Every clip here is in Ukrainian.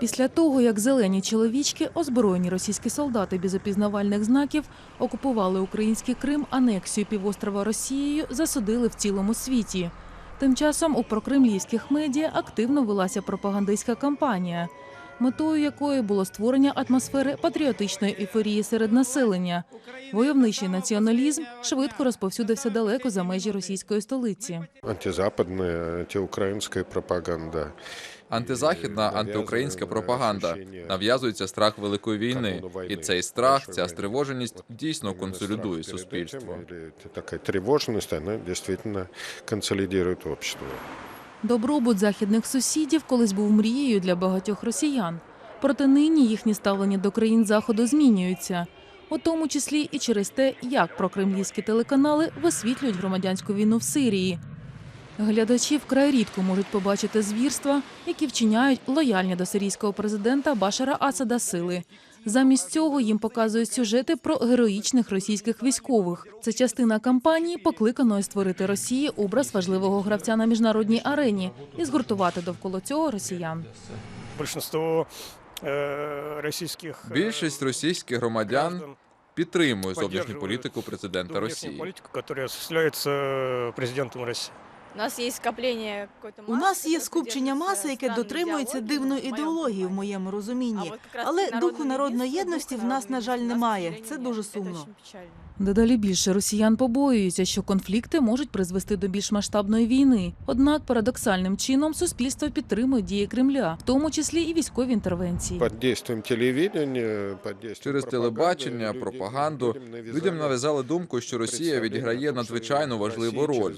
Після того, як зелені чоловічки, озброєні російські солдати без опізнавальних знаків, окупували український Крим, анексію півострова Росією засудили в цілому світі. Тим часом у прокремлівських медіа активно велася пропагандистська кампанія, метою якої було створення атмосфери патріотичної ейфорії серед населення. Войовничий націоналізм швидко розповсюдився далеко за межі російської столиці. антизападная, антиукраинская пропаганда. Антизахідна, антиукраїнська пропаганда нав'язується страх великої війни, і цей страх, ця стривоженість дійсно консолідує суспільство. Такая тревожность, она действительно консолидирует общество. Добробут західних сусідів колись був мрією для багатьох росіян. Проте нині їхні ставлення до країн заходу змінюються, у тому числі і через те, як прокремлівські телеканали висвітлюють громадянську війну в Сирії. Глядачі вкрай рідко можуть побачити звірства, які вчиняють лояльні до сирійського президента Башара Асада сили. Замість цього їм показують сюжети про героїчних російських військових. Це частина кампанії, покликаної створити Росії образ важливого гравця на міжнародній арені і згуртувати довкола цього росіян. большинство э, российских э, Більшість російських громадян граждан підтримує зовнішню поддерживают політику ту президента внешнюю Росії. политику, которая осуществляется э, президентом России. У нас є скоплення У нас є скупчення маси, яке дотримується дивної ідеології в моєму розумінні. Але духу народної єдності в нас, на жаль, немає. Це дуже сумно. Дедалі більше росіян побоюються, що конфлікти можуть призвести до більш масштабної війни. Однак парадоксальним чином суспільство підтримує дії Кремля, в тому числі і військові інтервенції. Под действием телевидения, Через телебачення, пропаганду людям навязали думку, що Росія відіграє надзвичайно важливу роль.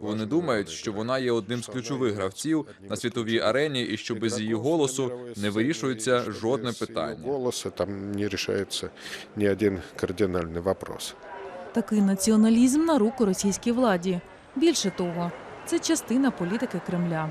Вони думають, що вона є одним з ключових гравців на світовій арені, і що без її голосу не вирішується жодне питання. Голоса там не решается ни один кардинальный вопрос. Такий націоналізм на руку російській владі. Більше того, це частина політики Кремля.